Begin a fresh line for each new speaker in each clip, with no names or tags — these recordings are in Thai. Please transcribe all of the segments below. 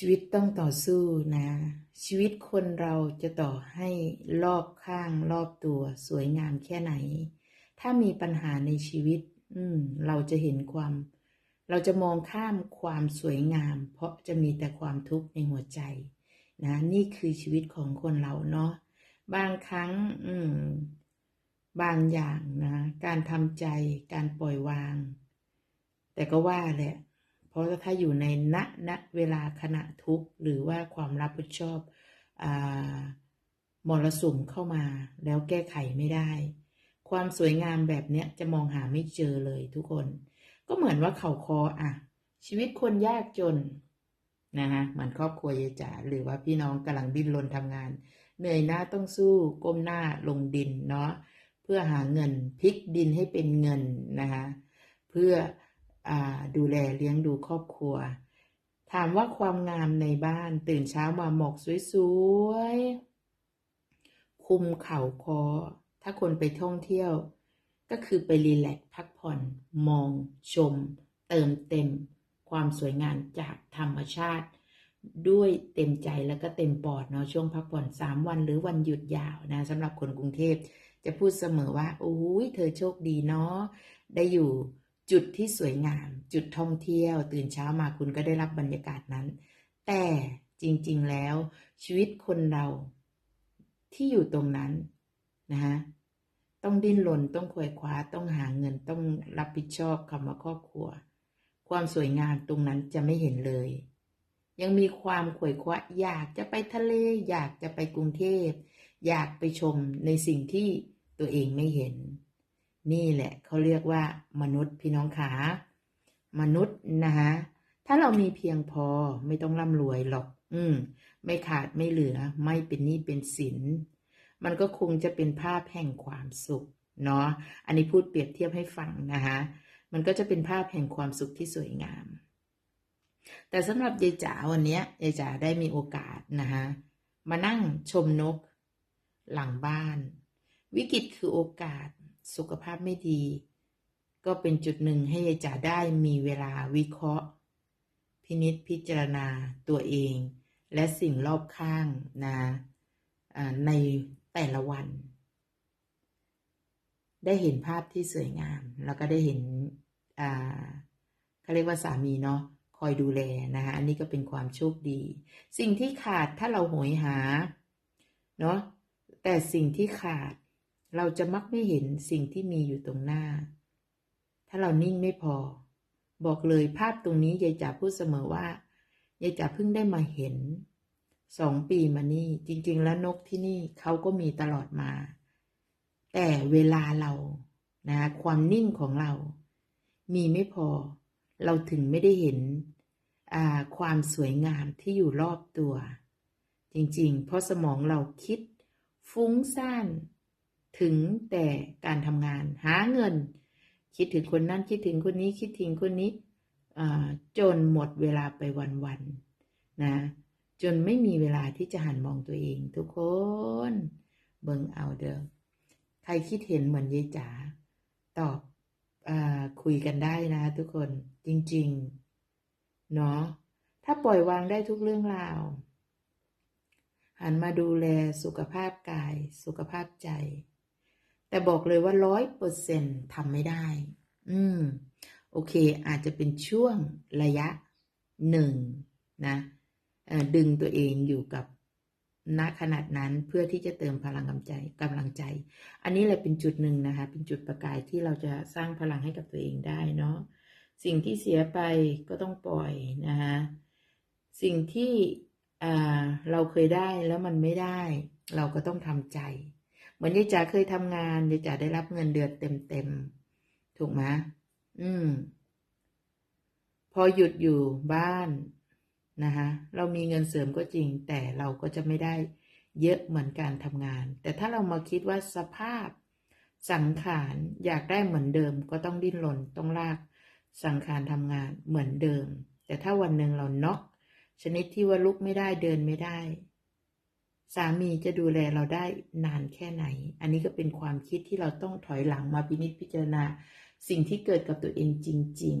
ชีวิตต้องต่อสู้นะ ชีวิตคนเราจะต่อให้รอบข้างรอบตัวสวยงามแค่ไหน ถ้ามีปัญหาในชีวิต อืม เราจะเห็นความ เราจะมองข้ามความสวยงาม เพราะจะมีแต่ความทุกข์ในหัวใจ นะ นี่คือชีวิตของคนเราเนาะบางครั้ง อืม บางอย่างนะ การทำใจการปล่อยวาง แต่ก็ว่าแหละ เพราะถ้าอยู่ในณณเวลาขณะทุกข์หรือว่าความรับผิดชอบอมรสุมเข้ามาแล้วแก้ไขไม่ได้ ความสวยงามแบบเนี้ยจะมองหาไม่เจอเลยทุกคน ก็เหมือนว่าเขาคออะ ชีวิตคนยากจนนะฮะเหมือนครอบครัวยายจ๋าหรือว่าพี่น้องกำลังดิ้นรนทำงาน เหนื่อยหน้าต้องสู้ก้มหน้าลงดินเนาะเพื่อหาเงินพลิกดินให้เป็นเงินนะคะเพื่อ ดูแลเลี้ยงดูครอบครัว ถามว่าความงามในบ้านตื่นเช้ามาหมอกสวยๆ คุมเข่าคอ ถ้าคนไปท่องเที่ยว ก็คือไปรีแลกซ์พักผ่อน มอง ชม เติมเต็ม ความสวยงามจากธรรมชาติ ด้วยเต็มใจแล้วก็เต็มปอดเนาะช่วงพักผ่อน 3 วันหรือวันหยุดยาวนะสำหรับคนกรุงเทพจะพูดเสมอว่าโอ้ยเธอโชคดีเนาะได้อยู่ จุดที่สวยงาม จุดท่องเที่ยว ตื่นเช้ามาคุณก็ได้รับบรรยากาศนั้น แต่จริงๆแล้ว ชีวิตคนเราที่อยู่ตรงนั้นนะฮะต้องดิ้นรนต้องควยคว้าต้องหาเงินต้องรับผิดชอบคำว่าครอบครัว ความสวยงามตรงนั้นจะไม่เห็นเลย ยังมีความขวยคว้าอยากจะไปทะเล อยากจะไปกรุงเทพ อยากไปชมในสิ่งที่ตัวเองไม่เห็น นี่แหละเขาเรียกว่ามนุษย์พี่น้องขามนุษย์นะคะถ้าเรามีเพียงพอไม่ต้องร่ำรวยหรอก อืม ไม่ขาดไม่เหลือ ไม่เป็นหนี้เป็นสิน มันก็คงจะเป็นภาพแห่งความสุข เนาะอันนี้พูดเปรียบเทียบให้ฟังนะคะมันก็จะเป็นภาพแห่งความสุขที่สวยงาม แต่สำหรับยายจ๋าวันนี้ยายจ๋าได้มีโอกาสนะคะมานั่งชมนกหลังบ้าน วิกฤตคือโอกาส สุขภาพไม่ดี ก็เป็นจุดหนึ่งให้ยายจ๋าได้มีเวลาวิเคราะห์ พินิษพิจารณาตัวเอง และสิ่งรอบข้างนะในแต่ละวัน ได้เห็นภาพที่สวยงาม แล้วก็ได้เห็นเขาเรียกว่าสามีเนาะคอยดูแลนะคะอันนี้ก็เป็นความโชคดี สิ่งที่ขาดถ้าเราโหยหาเนาะแต่สิ่งที่ขาด เราจะมักไม่เห็นสิ่งที่มีอยู่ตรงหน้า ถ้าเรานิ่งไม่พอ บอกเลยภาพตรงนี้ยายจ๋าพูดเสมอว่ายายจ๋าเพิ่งได้มาเห็นสองปีมานี่จริง ๆ แล้วนกที่นี่เขาก็มีตลอดมา แต่เวลาเรานะความนิ่งของเรา มีไม่พอ เราถึงไม่ได้เห็นความสวยงามที่อยู่รอบตัว จริง ๆ เพราะสมองเราคิด ฟุ้งซ่าน ถึงแต่การทำงานหาเงิน คิดถึงคนนั้นคิดถึงคนนี้คิดถึงคนนี้จนหมดเวลาไปวันๆนะจนไม่มีเวลาที่จะหันมองตัวเอง ทุกคนเบิ่งเอาเดิมใครคิดเห็นเหมือนยายจ๋าตอบอคุยกันได้นะทุกคนจริงๆเนาะถ้าปล่อยวางได้ทุกเรื่องราว หันมาดูแลสุขภาพกาย สุขภาพใจ แต่บอกเลยว่าร้อยเปอร์เซ็นทำไม่ได้ อืม โอเค อาจจะเป็นช่วงระยะหนึ่งนะดึงตัวเองอยู่กับณขนาดนั้นเพื่อที่จะเติมพลังกำลังใจกำลังใจ อันนี้แหละเป็นจุดหนึ่งนะคะ เป็นจุดประกายที่เราจะสร้างพลังให้กับตัวเองได้เนาะสิ่งที่เสียไปก็ต้องปล่อยนะคะสิ่งที่เราเคยได้แล้วมันไม่ได้ เราก็ต้องทำใจ เหมือนยายจ๋าเคยทำงานยายจ๋าได้รับเงินเดือนเต็มๆถูกไหมอืม พอหยุดอยู่บ้านนะคะเรามีเงินเสริมก็จริง แต่เราก็จะไม่ได้เยอะเหมือนการทำงาน แต่ถ้าเรามาคิดว่าสภาพสังขารอยากได้เหมือนเดิมก็ต้องดิ้นรนต้องลากสังขารทำงานเหมือนเดิม แต่ถ้าวันหนึ่งเราน็อกชนิดที่ว่าลุกไม่ได้เดินไม่ได้ สามีจะดูแลเราได้นานแค่ไหน อันนี้ก็เป็นความคิดที่เราต้องถอยหลังมาพินิจพิจารณาสิ่งที่เกิดกับตัวเองจริง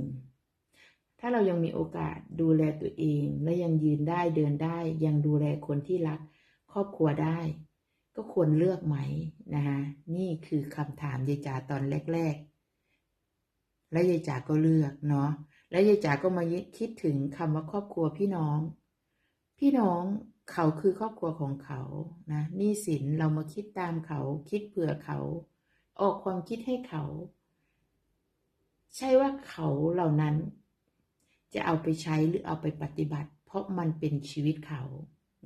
ถ้าเรายังมีโอกาสดูแลตัวเอง และยังยืนได้เดินได้ ยังดูแลคนที่รัก ครอบครัวได้ ก็ควรเลือกไหมนะคะนี่คือคำถามยายจ๋าตอนแรก ๆ และยายจ๋าก็เลือกเนาะและยายจ๋าก็มาคิดถึงคำว่าครอบครัวพี่น้อง พี่น้อง เขาคือครอบครัวของเขานะหนี้สินเรามาคิดตามเขา คิดเผื่อเขา ออกความคิดให้เขา ใช่ว่าเขาเหล่านั้น จะเอาไปใช้หรือเอาไปปฏิบัติ เพราะมันเป็นชีวิตเขา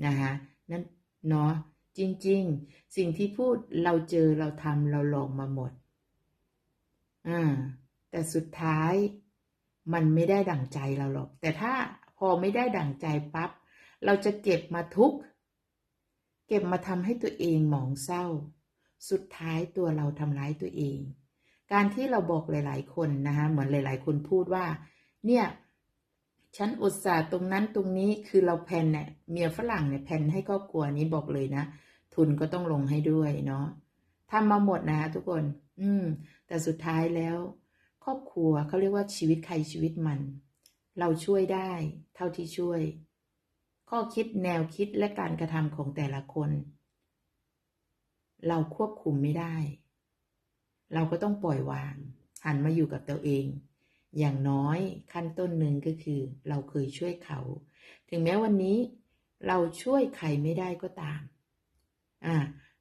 นะคะนั่นเนาะจริง ๆ สิ่งที่พูดเราเจอเราทำเราลองมาหมดอ่าแต่สุดท้ายมันไม่ได้ดั่งใจเราหรอก แต่ถ้าพอไม่ได้ดั่งใจปั๊บ เราจะเก็บมาทุกข์เก็บมาทำให้ตัวเองหมองเศร้า สุดท้ายตัวเราทำร้ายตัวเอง การที่เราบอกหลาย ๆ คนนะคะเหมือนหลาย ๆ คนพูดว่า เนี่ยฉันอุตส่าห์ตรงนั้นตรงนี้คือเราแพนเนี่ยเมียฝรั่งเนี่ยแพนให้ครอบครัวนี้บอกเลยนะ ทุนก็ต้องลงให้ด้วยเนาะทำมาหมดนะทุกคน อืม แต่สุดท้ายแล้ว ครอบครัวเขาเรียกว่าชีวิตใครชีวิตมัน เราช่วยได้ เท่าที่ช่วย ข้อคิดแนวคิดและการกระทำของแต่ละคน เราควบคุมไม่ได้ เราก็ต้องปล่อยวาง หันมาอยู่กับตัวเอง อย่างน้อยขั้นต้นหนึ่งก็คือ เราเคยช่วยเขา ถึงแม้วันนี้ เราช่วยใครไม่ได้ก็ตามอ่า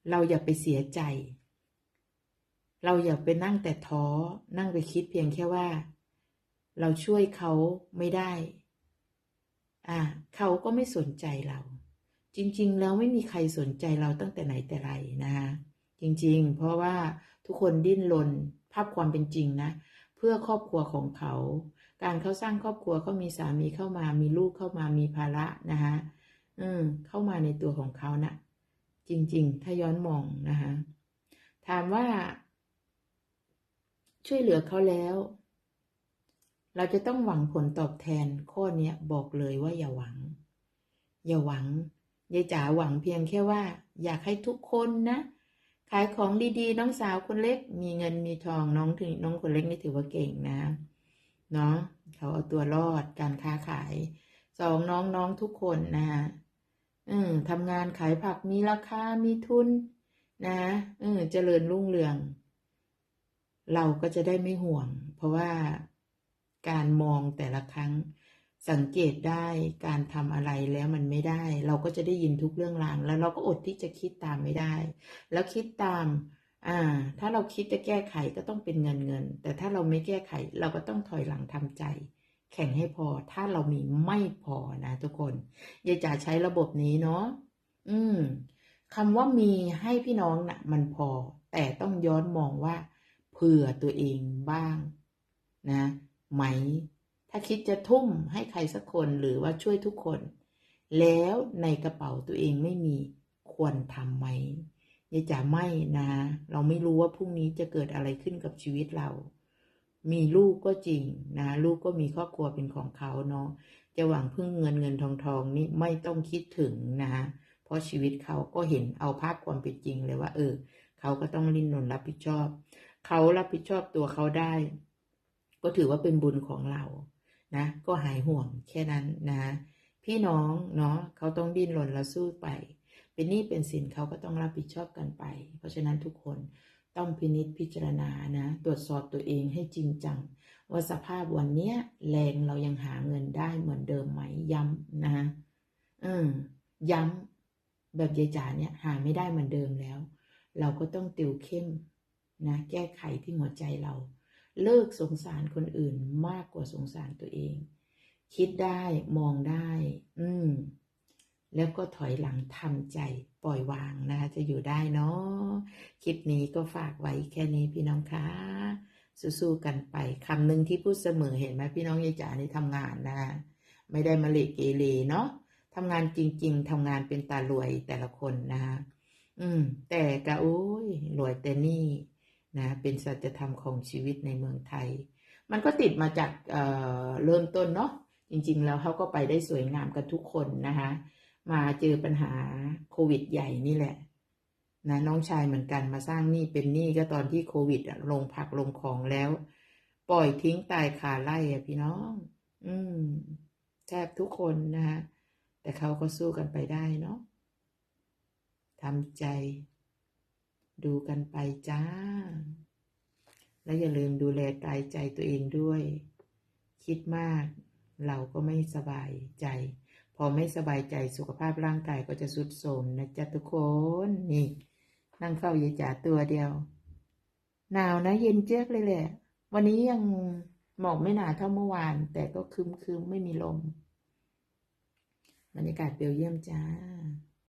เราอย่าไปเสียใจ เราอย่าไปนั่งแต่ท้อ นั่งไปคิดเพียงแค่ว่า เราช่วยเขาไม่ได้ อ่าเขาก็ไม่สนใจเรา จริง ๆ แล้วไม่มีใครสนใจเราตั้งแต่ไหนแต่ไรนะคะจริง ๆ เพราะว่าทุกคนดิ้นรนภาพความเป็นจริงนะ เพื่อครอบครัวของเขา การเขาสร้างครอบครัวเขามีสามีเข้ามามีลูกเข้ามามีภาระนะคะอืมเข้ามาในตัวของเขานะจริง ๆ ถ้าย้อนมองนะคะถามว่า ช่วยเหลือเขาแล้ว เราจะต้องหวังผลตอบแทนข้อเนี้ยบอกเลยว่าอย่าหวัง อย่าหวังยายจ๋าหวังเพียงแค่ว่า อยากให้ทุกคนนะ ขายของดีๆ น้องสาวคนเล็ก มีเงินมีทองน้องถึงน้องคนเล็กนี่ถือว่าเก่งนะเนาะเขาเอาตัวรอดการค้าขายสองน้องน้องทุกคนนะคะอืมทำงานขายผักมีราคา มีทุน นะเออเจริญรุ่งเรือง เราก็จะได้ไม่ห่วง เพราะว่า การมองแต่ละครั้ง สังเกตได้การทำอะไรแล้วมันไม่ได้ เราก็จะได้ยินทุกเรื่องราวแล้วเราก็อดที่จะคิดตามไม่ได้ แล้วคิดตาม อ่า ถ้าเราคิดจะแก้ไขก็ต้องเป็นเงินเงิน แต่ถ้าเราไม่แก้ไขเราก็ต้องถอยหลังทำใจ แข่งให้พอ ถ้าเรามีไม่พอนะทุกคนอยาจ๋าใช้ระบบนี้เนาะอืมคำว่ามีให้พี่น้องนะ่ะ มันพอ แต่ต้องย้อนมองว่า เผื่อตัวเองบ้าง นะ ไหม ถ้าคิดจะทุ่มให้ใครสักคนหรือว่าช่วยทุกคน แล้วในกระเป๋าตัวเองไม่มีควรทำไหมยายจ๋าไม่นะ เราไม่รู้ว่าพรุ่งนี้จะเกิดอะไรขึ้นกับชีวิตเรา มีลูกก็จริงนะ ลูกก็มีครอบครัวเป็นของเขาเนาะจะหวังพึ่งเงินเงินทองทองนี่ไม่ต้องคิดถึงนะเพราะชีวิตเขาก็เห็นเอาภาพความเป็นจริงเลยว่า เออ เขาก็ต้องรินรนรับผิดชอบ เขารับผิดชอบตัวเขาได้ ก็ถือว่าเป็นบุญของเรานะ ก็หายห่วงแค่นั้นนะ พี่น้องเนาะเขาต้องดิ้นรนและสู้ไป เป็นหนี้เป็นสินเขาก็ต้องรับผิดชอบกันไป เพราะฉะนั้นทุกคนต้องพินิจพิจารณานะตรวจสอบตัวเองให้จริงจัง ว่าสภาพวันเนี้ยแรงเรายังหาเงินได้เหมือนเดิมไหมย้ำนะเออย้ำแบบยายจ๋าเนี่ยหาไม่ได้เหมือนเดิมแล้ว เราก็ต้องติวเข้มนะ แก้ไขที่หัวใจเรา เลิกสงสารคนอื่นมากกว่าสงสารตัวเอง คิดได้มองได้ อืม แล้วก็ถอยหลังทำใจปล่อยวางนะคะ จะอยู่ได้เนาะคลิปนี้ก็ฝากไว้แค่นี้พี่น้องคะสู้ๆกันไปคำหนึ่งที่พูดเสมอเห็นไหมพี่น้องยายจ๋านี่ทำงานนะ ไม่ได้มาเละเกเรเนาะทำงานจริง ๆทำงานเป็นตารวยแต่ละคนนะคะอืม แต่กะโอ้ยรวยแต่นี่ นะเป็นสัจธรรมของชีวิตในเมืองไทย มันก็ติดมาจากเเริ่มต้นเนาะจริงๆ แล้วเขาก็ไปได้สวยงามกันทุกคนนะคะมาเจอปัญหาโควิดใหญ่นี่แหละนะน้องชายเหมือนกันมาสร้างหนี้เป็นหนี้ก็ตอนที่โควิดลงผักลงของแล้ว ปล่อยทิ้งตายคาไร่อะพี่น้อง อืมแทบทุกคนนะฮะแต่เขาก็สู้กันไปได้เนาะทำใจ ดูกันไปจ้า และอย่าลืมดูแลกายใจตัวเองด้วย คิดมากเราก็ไม่สบายใจ พอไม่สบายใจสุขภาพร่างกายก็จะสุดโทรมนะจ๊ะทุกคนนี่ นั่งเฝ้ายายจ๋าตัวเดียว หนาวนะ เย็นเจี๊ยกเลยแหละ วันนี้ยังหมอกไม่หนาเท่าเมื่อวาน แต่ก็คึมๆไม่มีลมบรรยากาศเบลเยี่ยมจ้า